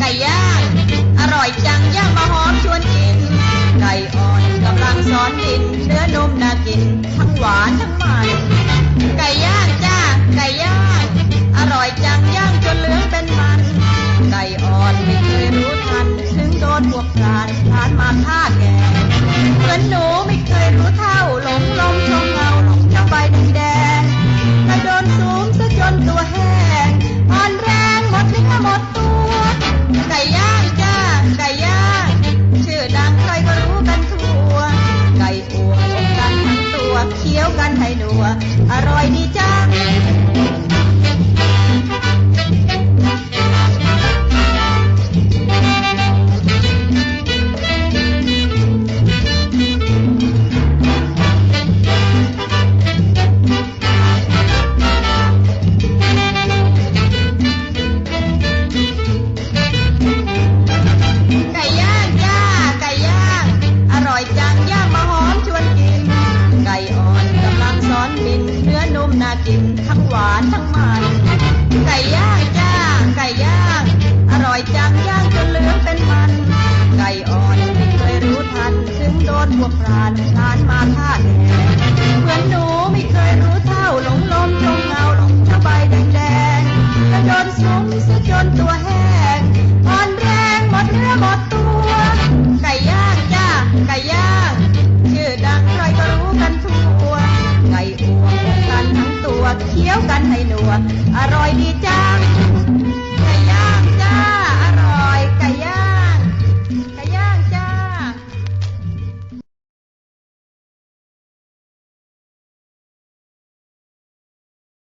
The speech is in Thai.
ไก่ย่าง อร่อยจังย่างมาหอมชวนกิน ไก่อ่อนกำลังซ้อนกินเนื้อนุ่มน่ากิน ทั้งหวานทั้งมัน ไก่ย่างจ้าไก่ย่างอร่อยจังย่างจนเหลืองเป็นมัน ไก่อ่อนไม่เคยรู้ทัน ถึงโดนพวกพรานทานมาฆ่าแก อร่อยดีจัง นื้อนุ่มน่ากินทั้งหวานทั้งมัน ไก่ย่างจ้าไก่ย่าง อร่อยจังย่างจนเหลืองเป็นมัน ไก่อ่อนไม่เคยรู้ทัน ถึงโดนพวกพรานพรานมาฆ่าแกเหมือนหนูไม่เคยรู้เท่าหลงลมจงเงาหลงชะใบแดงๆกระโดนสูงซะจนตัวแห้งอ่อนแรงหมดเนื้อหมดตัว ไก่ย่างจ้าไก่ย่าง ชื่อดังใครก็รู้กันทั่วไก่อวนทั้งัวเคี้ยวกันให้หนัว อร่อยดีจังกระยา